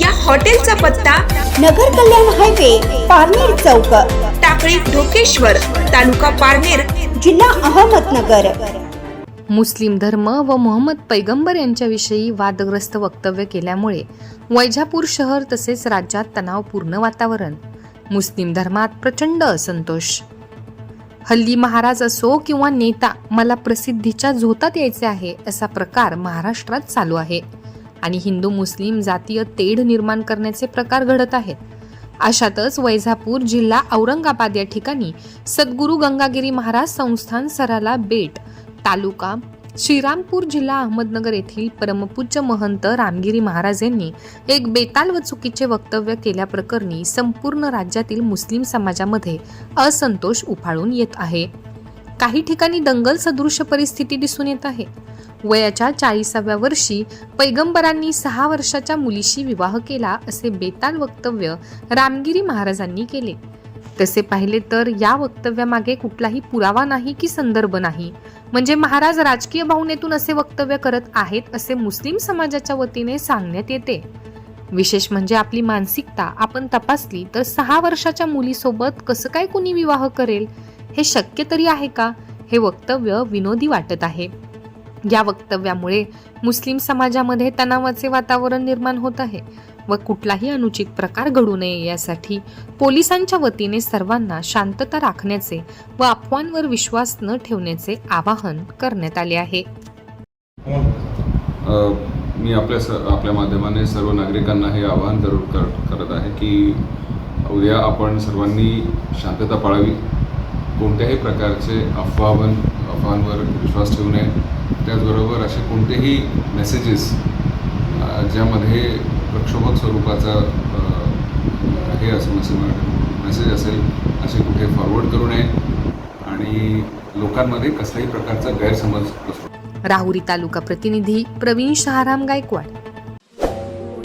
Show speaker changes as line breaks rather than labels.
या हॉटेलचा पत्ता
नगर कल्याण हायवे पारनेर चौक.
टाकळी ढोकेश्वर तालुका पारनेर
जिल्हा अहमदनगर.
मुस्लिम धर्म व मोहम्मद पैगंबर यांच्याविषयी वादग्रस्त वक्तव्य केल्यामुळे वैजापूर शहर तसेच राज्यात तणावपूर्ण वातावरण. मुस्लिम धर्मात प्रचंड असंतोष. हल्ली महाराज असो किंवा नेता मला प्रसिद्धीच्या झोतात यायचे आहे असा प्रकार महाराष्ट्रात चालू आहे. आणि हिंदू मुस्लिम जातीय तेढ निर्माण करण्याचे प्रकार घडत आहेत. अशातच वैजापूर जिल्हा औरंगाबाद या ठिकाणी सद्गुरू गंगागिरी महाराज संस्थान सराला बेट तालुका श्रीरामपूर जिल्हा अहमदनगर येथील परमपूज्य महंत रामगिरी महाराज यांनी एक बेताल व चुकीचे वक्तव्य केल्याप्रकरणी संपूर्ण राज्यातील मुस्लिम समाजामध्ये असंतोष उफाळून येत आहे. काही ठिकाणी दंगल सदृश परिस्थिती दिसून येत आहे. वयाच्या चाळीसाव्या वर्षी पैगंबरांनी सहा वर्षाच्या मुलीशी विवाह केला असे बेताल वक्तव्य रामगिरी महाराजांनी केले. तसे पाहिले तर या वक्तव्यामागे कुठलाही पुरावा नाही की संदर्भ नाही. म्हणजे महाराज राजकीय भावनेतून असे वक्तव्य करत आहेत असे मुस्लिम समाजाच्या वतीने सांगण्यात येते. विशेष म्हणजे आपली मानसिकता आपण तपासली तर सहा वर्षाच्या मुलीसोबत कसं काय कुणी विवाह करेल? हे शक्य तरी आहे का? हे वक्तव्य विनोदी वाटत आहे. या वक्तव्यामुळे मुस्लिम समाजामध्ये तणावाचे वातावरण निर्माण होत आहे व कुठलाही अनुचित प्रकार घडू नये यासाठी पोलिसांच्या वतीने सर्वांना शांतता राखण्याचे व अफवांवर विश्वास न ठेवण्याचे आवाहन करण्यात आले आहे.
मी आपल्या स आपल्या माध्यमाने सर्व नागरिकांना हे आवाहन जरूर कर करत आहे की उद्या आपण सर्वांनी शांतता पाळावी. कोणत्याही प्रकारचे अफवावन अफवांवर विश्वास ठेवू नये. त्याचबरोबर असे कोणतेही मेसेजेस ज्यामध्ये प्रक्षोभक स्वरूपाचा हे असं मेसेज असेल असे कुठे फॉरवर्ड करू नये. आणि लोकांमध्ये कसल्याही प्रकारचा गैरसमज असतो
राहुरी तालुका प्रतिनिधी प्रवीण शहाराम गायकवाड.